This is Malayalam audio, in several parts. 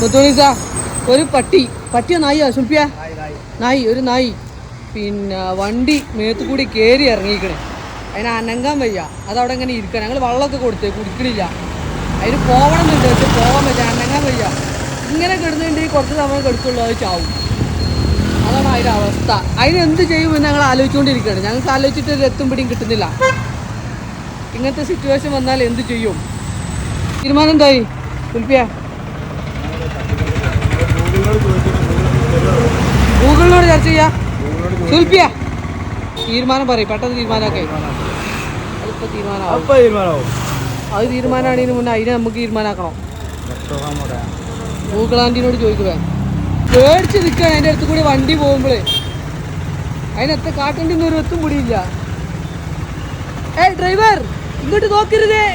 മുത്തോണീസ ഒരു പട്ടി. പട്ടിയോ നായിയോ സുൽപ്പിയ നായി ഒരു നായി. പിന്നെ വണ്ടി മേത്തുകൂടി കയറി ഇറങ്ങിക്കണേ അതിനെ അനങ്ങാൻ വയ്യ. അതവിടെ ഇങ്ങനെ ഇരിക്കണം. ഞങ്ങൾ വെള്ളമൊക്കെ കൊടുത്ത് കുടിക്കണില്ല. അതിന് പോകണം എന്നുണ്ട് പക്ഷെ പോകാൻ വയ്യ അനങ്ങാൻ വയ്യ. ഇങ്ങനെ കിടന്നുണ്ടെങ്കിൽ കുറച്ച് സമയം കിടക്കുള്ളൂ. അത് ചാവും. അതാണ് അതിന്റെ അവസ്ഥ. അതിന് എന്ത് ചെയ്യുമെന്ന് ഞങ്ങൾ ആലോചിച്ചുകൊണ്ടിരിക്കുകയാണ്. ഞങ്ങൾക്ക് ആലോചിച്ചിട്ട് ഒരു എത്തും പിടിയും കിട്ടുന്നില്ല. ഇങ്ങനത്തെ സിറ്റുവേഷൻ വന്നാൽ എന്ത് ചെയ്യും? തീരുമാനം എന്തായി? സുൽപ്പിയ ഗൂഗിളിനോട് ചർച്ച ചെയ്യാ. സുൽപ്പിയ തീരുമാനം പറയും പെട്ടെന്ന് തീരുമാനമൊക്കെ. തീരുമാനമാവും. അത് തീരുമാനമാണതിന് മുന്നേ അതിനെ നമുക്ക് തീരുമാനമാക്കണം. ഗൂഗിൾ ആന്റിനോട് ചോദിക്കുവേ. പേടിച്ച് നിൽക്കുകയാണ് അതിന്റെ അടുത്ത് കൂടി വണ്ടി പോകുമ്പോഴേ അതിനെത്ര കാട്ടേണ്ടി ഒരു എത്തും കൂടിയില്ല ഏ ഡ്രൈവർ ഇങ്ങോട്ട് നോക്കരുതേ.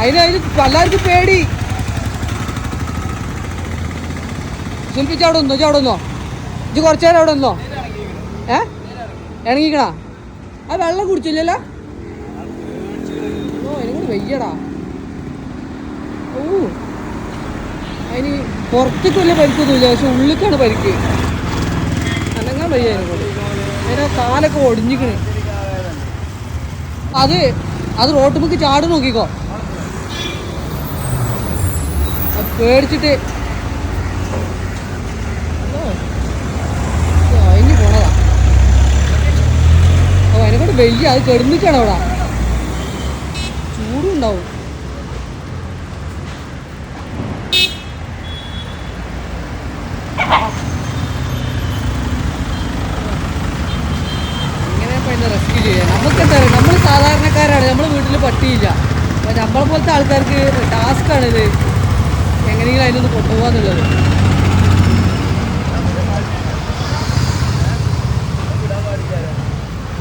അതിന് അതിന് എല്ലാവർക്കും പേടി. ശില്പിച്ച് അവിടെ ഒന്നോ അവിടെ ഒന്നോ ഇത് കുറച്ചു നേരം അവിടെ ഒന്നോ ഏ? ഇണങ്ങിക്കണാ ആ വെള്ളം കുടിച്ചില്ലല്ലോ? ഓ എനിക്കൂടി വയ്യടാ. ഓ അതിന് പുറത്തേക്ക് വലിയ പരിക്കൊന്നുമില്ല പക്ഷെ ഉള്ളിക്കാണ് പരിക്ക്. അനങ്ങാൻ വയ്യ അതിനെ കാലൊക്കെ ഒടിഞ്ഞിക്കണ്. അത് അത് റോട്ടുമുക്ക് ചാട് നോക്കിക്കോ. പേടിച്ചിട്ട് അതിന് പോണതാ അതിനെക്കൊണ്ട് വയ്യ അത് കെടുന്നിട്ടാണ് അവിടെ. ചൂടും ഉണ്ടാവും ഇങ്ങനെ ഇപ്പൊ അതിനെ റെസ്ക്യൂ ചെയ്യാം. നമുക്ക് എന്താ നമ്മൾ സാധാരണക്കാരാണ് നമ്മൾ വീട്ടിൽ പട്ടിയില്ല. അപ്പൊ നമ്മളെ പോലത്തെ ആൾക്കാർക്ക് ടാസ്ക് ആണ് ഇത് എങ്ങനെയെങ്കിലും അതിനൊന്ന് കൊണ്ടുപോകാന്നുള്ളത്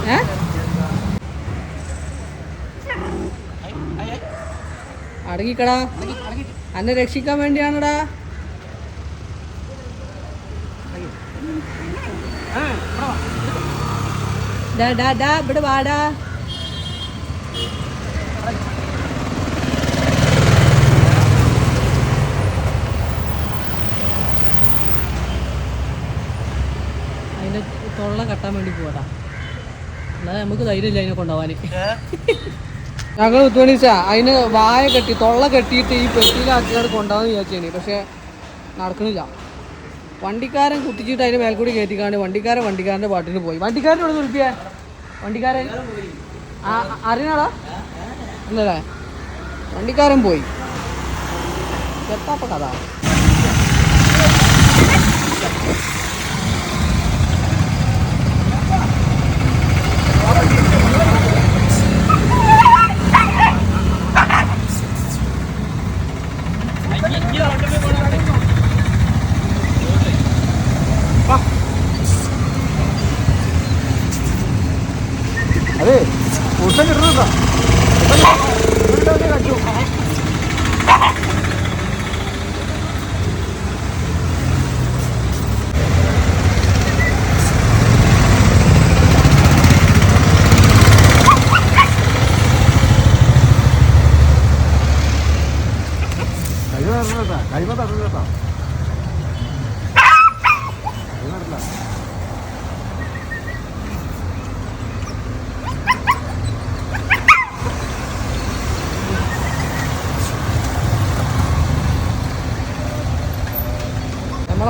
ഏ അടങ്ങിക്കടാ അന്നെ രക്ഷിക്കാൻ വേണ്ടിയാണടാ. ഇവിടെ വാടാ. അതിന്റെ തൊള്ള കട്ടാൻ വേണ്ടി പോവാടാ. അല്ലാതെ നമുക്ക് ധൈര്യമില്ല അതിനെ കൊണ്ടുപോകാൻ ഞങ്ങൾ ഉദ്വണിച്ച അതിന് വായ കെട്ടി തൊള്ള കെട്ടിയിട്ട് ഈ പെട്ടിയിലാക്കിയാണ് കൊണ്ടാന്ന് വിചാരിച്ചേന്. പക്ഷെ നടക്കുന്നില്ല വണ്ടിക്കാരൻ കുത്തിച്ചിട്ട് അതിന് മേൽക്കൂടി കയറ്റിക്കാണ്ട് വണ്ടിക്കാരൻ വണ്ടിക്കാരന്റെ പാട്ടിന് പോയി. വണ്ടിക്കാരൻ ഇവിടെ വിളിപ്പിയ? വണ്ടിക്കാരൻ? അറിയണടാ ഇല്ലല്ലേ വണ്ടിക്കാരൻ പോയി. എത്താത്ത കഥ. അതെ Antonio Ruda.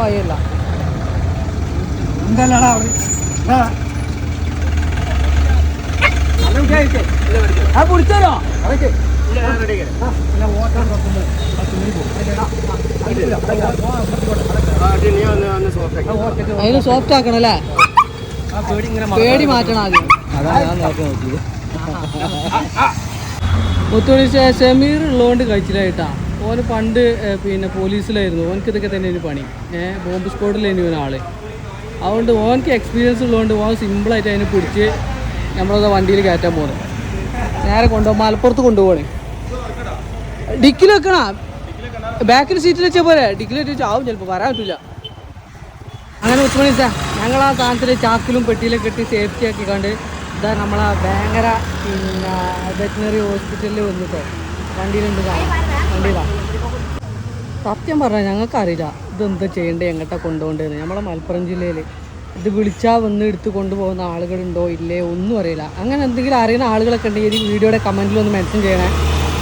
വഴിയല്ല എന്തല്ലടാ ആ. പിടിച്ചാലോ അതിന് സോഫ്റ്റ് ആക്കണം അല്ലേ? പേടി മാറ്റണം ആദ്യം. മുത്തോളി സെമീർ ഉള്ളതുകൊണ്ട് കഴിച്ചില്ലായിട്ടാ ഓന് പണ്ട് പിന്നെ പോലീസിലായിരുന്നു. ഓനക്ക് ഇതൊക്കെ തന്നെ ഒരു പണി. ബോംബ് സ്ക്വാഡിലായിരുന്നു ഇവൻ ആൾ. അതുകൊണ്ട് ഓനക്ക് എക്സ്പീരിയൻസ് ഉള്ളതുകൊണ്ട് ഓൻ സിമ്പിളായിട്ട് അതിനെ പിടിച്ച് നമ്മളത് വണ്ടിയിൽ കയറ്റാൻ പോകുന്നത് നേരെ കൊണ്ടുപോകും മലപ്പുറത്ത് കൊണ്ടുപോകണേ ഡിക്കിൽ വെക്കണ? ബാക്കിൽ സീറ്റിൽ വെച്ചാൽ പോരെ? ഡിക്കിൽ വെച്ചാൽ ആവും ചിലപ്പോൾ വരാൻ പറ്റില്ല അങ്ങനെ ഉച്ചമണി സാർ ഞങ്ങൾ ആ സാധനത്തിൽ ചാക്കിലും പെട്ടിയിലും കെട്ടി സേഫ്റ്റി ആക്കി കണ്ട് ഇതാ നമ്മളെ ഭയങ്കര പിന്നെ വെറ്റിനറി ഹോസ്പിറ്റലിൽ വന്നിട്ടോ. വണ്ടിയിലുണ്ട് വണ്ടിയിലാണ് സത്യം പറഞ്ഞാൽ ഞങ്ങൾക്കറിയില്ല ഇതെന്താ ചെയ്യേണ്ടത് എങ്ങോട്ടാ കൊണ്ടുപോകേണ്ടത് നമ്മളെ മലപ്പുറം ജില്ലയിൽ ഇത് വിളിച്ചാൽ വന്ന് എടുത്ത് കൊണ്ടുപോകുന്ന ആളുകളുണ്ടോ ഇല്ലേ ഒന്നും അറിയില്ല. അങ്ങനെ എന്തെങ്കിലും അറിയുന്ന ആളുകളൊക്കെ ഉണ്ടെങ്കിൽ ഈ വീഡിയോയുടെ കമന്റിൽ ഒന്ന് മെൻഷൻ ചെയ്യണേ.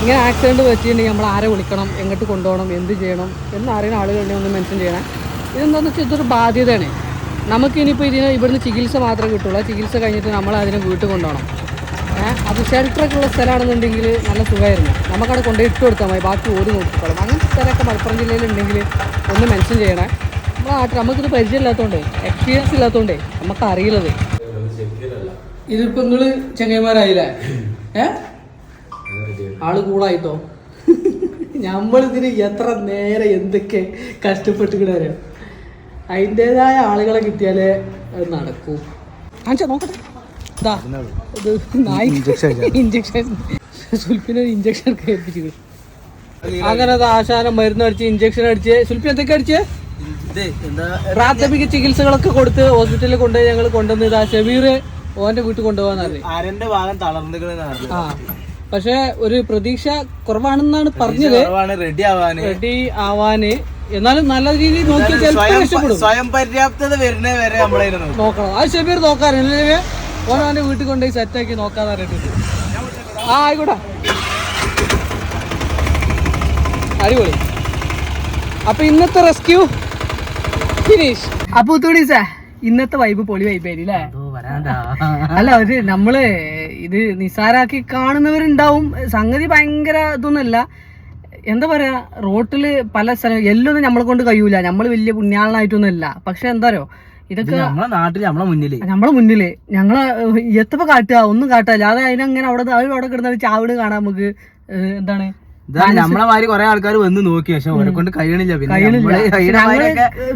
ഇങ്ങനെ ആക്സിഡന്റ് പറ്റിയിട്ടുണ്ടെങ്കിൽ നമ്മൾ ആരെ വിളിക്കണം എങ്ങോട്ട് കൊണ്ടുപോകണം എന്ത് ചെയ്യണം എന്ന് അറിയുന്ന ആളുകളുണ്ടെങ്കിൽ ഒന്ന് മെൻഷൻ ചെയ്യണേ. ഇതെന്താണെന്ന് വെച്ചാൽ ഇതൊരു ബാധ്യതയാണ്. നമുക്കിനിപ്പോൾ ഇതിന് ഇവിടുന്ന് ചികിത്സ മാത്രമേ കിട്ടുള്ളൂ. ചികിത്സ കഴിഞ്ഞിട്ട് നമ്മൾ അതിനെ വീട്ടിൽ കൊണ്ടുപോകണം. അത് ഷെൽട്ടറൊക്കെ ഉള്ള സ്ഥലമാണെന്നുണ്ടെങ്കിൽ നല്ല സുഖമായിരുന്നു. നമുക്കവിടെ കൊണ്ടുപോയി ഇട്ട് കൊടുത്താൽ മതി. ബാക്കി ഓടി നോക്കിക്കോളും. അങ്ങനത്തെ സ്ഥലമൊക്കെ മലപ്പുറം ജില്ലയിൽ ഉണ്ടെങ്കിൽ ഒന്ന് മെൻഷൻ ചെയ്യണേ. നമ്മൾ നാട്ടിൽ നമുക്കിത് പരിചയമില്ലാത്തതുകൊണ്ട് എക്സ്പീരിയൻസ് ഇല്ലാത്തതുകൊണ്ടേ നമുക്ക് അറിയില്ലത് ഇതിപ്പോൾ നിങ്ങൾ ചെങ്ങന്മാരായില്ലേ ഏ? ആൾ കൂളായിട്ടോ? നമ്മളിതിന് എത്ര നേരെ എന്തൊക്കെ കഷ്ടപ്പെട്ട് കിടാരോ അതിന്റെതായ ആളുകളെ കിട്ടിയാലേ നടക്കൂ. കാണിച്ചാ നോക്കട്ടെ. ഇഞ്ചക്ഷൻ സുൽപ്പിന് ഇഞ്ചക്ഷൻ. കേൾപ്പിച്ചു അങ്ങനെ ആശാന മരുന്ന് അടിച്ച് ഇഞ്ചക്ഷൻ അടിച്ച്. സുൽഫി എന്തൊക്കെ അടിച്ച്? പ്രാഥമിക ചികിത്സകളൊക്കെ കൊടുത്ത് ഹോസ്പിറ്റലിൽ കൊണ്ടുപോയി ഞങ്ങൾ കൊണ്ടുവന്ന് ഇതാ ഷബീർ ഓന്റെ വീട്ടിൽ അരന്റെ ഭാഗം ആ. പക്ഷെ ഒരു പ്രതീക്ഷ കുറവാണെന്നാണ് പറഞ്ഞത്. റെഡി ആവാന്. റെഡി ആവാന്. എന്നാലും നല്ല രീതിയിൽ നോക്കി സ്വയം പര്യാപ്തത വരുന്നേ വരെ നോക്കണം. ആ ഷബീർ നോക്കാറില്ലേ? ഓൻ അവന്റെ വീട്ടിൽ കൊണ്ടുപോയി സെറ്റാക്കി നോക്കാന്ന് പറഞ്ഞിട്ടുണ്ട്. ആ ആയിക്കോട്ടെ. അടിപൊളി. അപ്പൊ ഇന്നത്തെ റെസ്ക്യൂ ഫിനിഷ് അപ്പൊ തുണീസേ ഇന്നത്തെ വൈബ് പൊളി വൈബായിരിക്കും അല്ലേ? അല്ല ഒരു നമ്മൾ ഇത് നിസാരാക്കി കാണുന്നവരുണ്ടാവും. സംഗതി ഭയങ്കര ഇതൊന്നുമല്ല. എന്താ പറയാ റോട്ടിൽ പല സ്ഥലം എല്ലൊന്നും നമ്മളെ കൊണ്ട് കഴിയൂല. നമ്മൾ വലിയ പുണ്യാളനായിട്ടൊന്നും അല്ല പക്ഷെ എന്താ പറയോ ഇതൊക്കെ നമ്മളെ നാട്ടിൽ നമ്മളെ മുന്നിൽ. നമ്മളെ മുന്നിൽ. ഞങ്ങൾ എത്തപ്പോ കാട്ടുക? ഒന്നും കാട്ടില്ല അത് അതിനങ്ങനെ അവിടെ അവിടെ കിടന്ന ചാവിട് കാണാൻ നമുക്ക്. എന്താണ്? നമ്മളെ മാതിരി കൊറേ ആൾക്കാർ വന്ന് നോക്കി. പക്ഷെ അവരെ കൊണ്ട് കഴിയണില്ല പിന്നെ.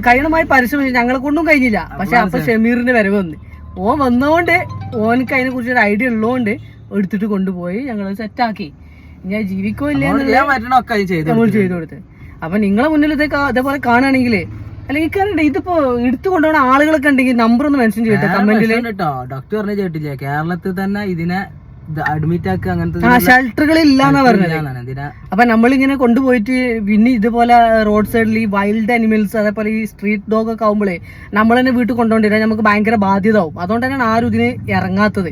കഴിയണമായി പരിശ്രമിച്ചു. ഞങ്ങളെ കൊണ്ടും കഴിഞ്ഞില്ല. പക്ഷെ അപ്പൊ ഷമീറിന്റെ വരവ് വന്ന്. ഓൻ വന്നോണ്ട് ഓനക്ക് അതിനെ കുറിച്ച് ഒരു ഐഡിയ ഉള്ളതുകൊണ്ട് എടുത്തിട്ട് കൊണ്ടുപോയി ഞങ്ങൾ സെറ്റാക്കി ഞാൻ ജീവിക്കോ ഇല്ല ചെയ്തു നമ്മൾ ചെയ്തു കൊടുത്ത്. അപ്പൊ നിങ്ങളെ മുന്നിൽ ഇതൊക്കെ ഇതേപോലെ കാണുകയാണെങ്കിൽ അല്ലെങ്കിൽ കാരണം ഇതിപ്പോ എടുത്തു കൊണ്ടുപോകുന്ന ആളുകളൊക്കെ ഉണ്ടെങ്കിൽ നമ്പർ ഒന്ന് മെൻഷൻ ചെയ്യട്ടെ കമന്റിൽ കേട്ടോ ഡോക്ടർ പറഞ്ഞ കേട്ടില്ലേ? കേരളത്തിൽ തന്നെ ഇതിനെ അഡ്മിറ്റ് ആക്കുക അങ്ങനത്തെ ഷെൽട്ടറുകൾ ഇല്ലാന്നാ പറഞ്ഞത്. അപ്പൊ നമ്മളിങ്ങനെ കൊണ്ടുപോയിട്ട് പിന്നെ ഇതുപോലെ റോഡ് സൈഡിൽ ഈ വൈൽഡ് അനിമൽസ് അതേപോലെ ഈ സ്ട്രീറ്റ് ഡോഗ് ഒക്കെ ആകുമ്പോഴേ നമ്മൾ തന്നെ വീട്ടിൽ കൊണ്ടുകൊണ്ടിരാൻ നമുക്ക് ഭയങ്കര ബാധ്യത ആവും അതുകൊണ്ട് തന്നെയാണ് ആരും ഇതിന് ഇറങ്ങാത്തത്.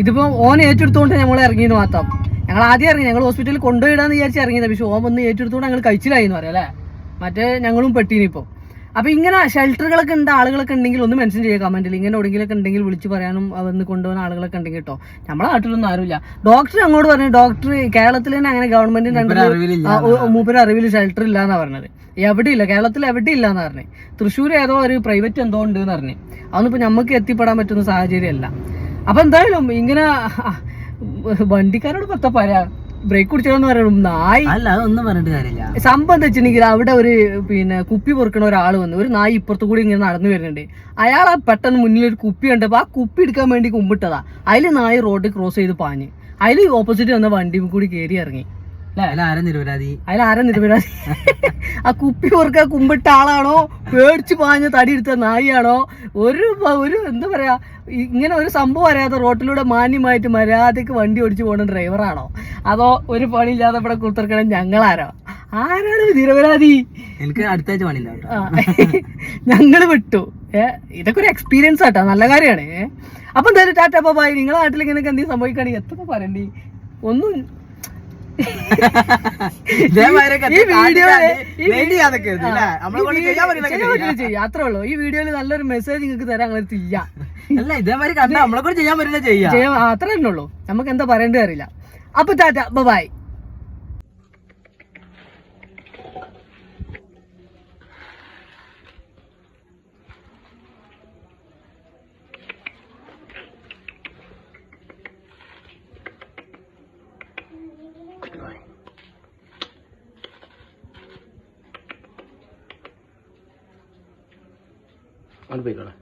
ഇതിപ്പോ ഓൻ ഏറ്റെടുത്തുകൊണ്ട് നമ്മൾ ഇറങ്ങിയെന്ന് മാത്രം. ഞങ്ങൾ ആദ്യം ഇറങ്ങി. ഞങ്ങൾ ഹോസ്പിറ്റലിൽ കൊണ്ടുപോയിടാന്ന് വിചാരിച്ച് ഇറങ്ങിയത്. പക്ഷെ ഓൻ വന്ന് ഏറ്റെടുത്തുകൊണ്ട് ഞങ്ങൾ കഴിച്ചിലായി എന്ന് പറയാം അല്ലേ? മറ്റേ ഞങ്ങളും പെട്ടീനിപ്പോ അപ്പൊ ഇങ്ങനെ ഷെൽട്ടറുകളൊക്കെ ഉണ്ട് ആളുകളൊക്കെ ഉണ്ടെങ്കിൽ ഒന്ന് മെൻഷൻ ചെയ്യുക കമന്റിൽ ഇങ്ങനെ എവിടെയെങ്കിലൊക്കെ ഉണ്ടെങ്കിൽ വിളിച്ചു പറയാനും അതൊന്ന് വന്ന് കൊണ്ടുപോകുന്ന ആളുകളൊക്കെ ഉണ്ടെങ്കിൽ കേട്ടോ നമ്മളെ നാട്ടിലൊന്നും ആരുമില്ല. ഡോക്ടർ അങ്ങോട്ട് പറഞ്ഞു ഡോക്ടർ കേരളത്തിൽ തന്നെ അങ്ങനെ ഗവൺമെന്റിന് ഇവരെ അറിവിലില്ല മൂപ്പര് അറിവിൽ ഷെൽട്ടർ ഇല്ല ഇല്ലാന്നാ പറഞ്ഞത്. എവിടെ ഇല്ല കേരളത്തിൽ എവിടെ ഇല്ലാന്ന് പറഞ്ഞു. തൃശ്ശൂർ ഏതോ ഒരു പ്രൈവറ്റ് എന്തോ ഉണ്ട് എന്ന് പറഞ്ഞു. അതൊന്നിപ്പോ നമുക്ക് എത്തിപ്പെടാൻ പറ്റുന്ന സാഹചര്യമല്ല അപ്പൊ എന്തായാലും ഇങ്ങനെ വണ്ടിക്കാരോട് പത്ത പറയാ ബ്രേക്ക് കുടിച്ചതെന്ന് പറയണം നായി അല്ല അതൊന്നും പറഞ്ഞിട്ട് കാര്യമില്ല. സംഭവം എന്താ വെച്ചിട്ടുണ്ടെങ്കിൽ അവിടെ ഒരു പിന്നെ കുപ്പി പൊറുക്കണ ഒരാൾ വന്നു. ഒരു നായി ഇപ്പുറത്തു കൂടി ഇങ്ങനെ നടന്നു വരുന്നുണ്ട്. അയാൾ ആ പെട്ടെന്ന് മുന്നിൽ ഒരു കുപ്പി കണ്ടപ്പോ ആ കുപ്പി എടുക്കാൻ വേണ്ടി കുമ്പിട്ടതാ. അതിൽ നായി റോഡ് ക്രോസ് ചെയ്ത് പാഞ്ഞ്. അതിൽ ഓപ്പോസിറ്റ് വന്ന വണ്ടി കൂടി കയറി ഇറങ്ങി. അല്ല ആരും നിരപരാധി? ആ കുപ്പി ഓർക്ക കുമ്പിട്ട ആളാണോ? പേടിച്ച് പാഞ്ഞ തടി എടുത്ത നായിയാണോ? ഒരു ഒരു എന്താ പറയാ ഇങ്ങനെ ഒരു സംഭവം അറിയാതെ റോട്ടിലൂടെ മാന്യമായിട്ട് മര്യാദയ്ക്ക് വണ്ടി ഓടിച്ചു പോകുന്ന ഡ്രൈവറാണോ? അതോ ഒരു പണി പണിയില്ലാതെ ഇവിടെ കുത്തിറക്കണം ഞങ്ങളാരോ? ആരാണ് നിരപരാധി? എനിക്ക് അടുത്ത ആഴ്ച പണിയില്ല ഞങ്ങൾ വിട്ടു. ഏ ഇതൊക്കെ ഒരു എക്സ്പീരിയൻസ് ആട്ടോ നല്ല കാര്യമാണ്. അപ്പൊ എന്തായാലും ടാറ്റാ ബൈ. നിങ്ങളെ നാട്ടിൽ ഇങ്ങനെയൊക്കെ എന്തെങ്കിലും സംഭവിക്കുകയാണെങ്കിൽ എത്ര പറയണ്ടി? ഒന്നും അത്രേ ഉള്ളൂ. ഈ വീഡിയോയിൽ നല്ലൊരു മെസ്സേജ് നിങ്ങൾക്ക് തരാൻ അങ്ങനെ ചെയ്യാം അല്ല ഇതേമാതിരി കണ്ട നമ്മളെ കൂടെ ചെയ്യാൻ പറ്റില്ല ചെയ്യാം. അത്രേ ഉള്ളൂ. നമുക്ക് എന്താ പറയേണ്ടത് അറിയില്ല. അപ്പൊ ടാറ്റ ബൈ അത് പോയിക്കോളെ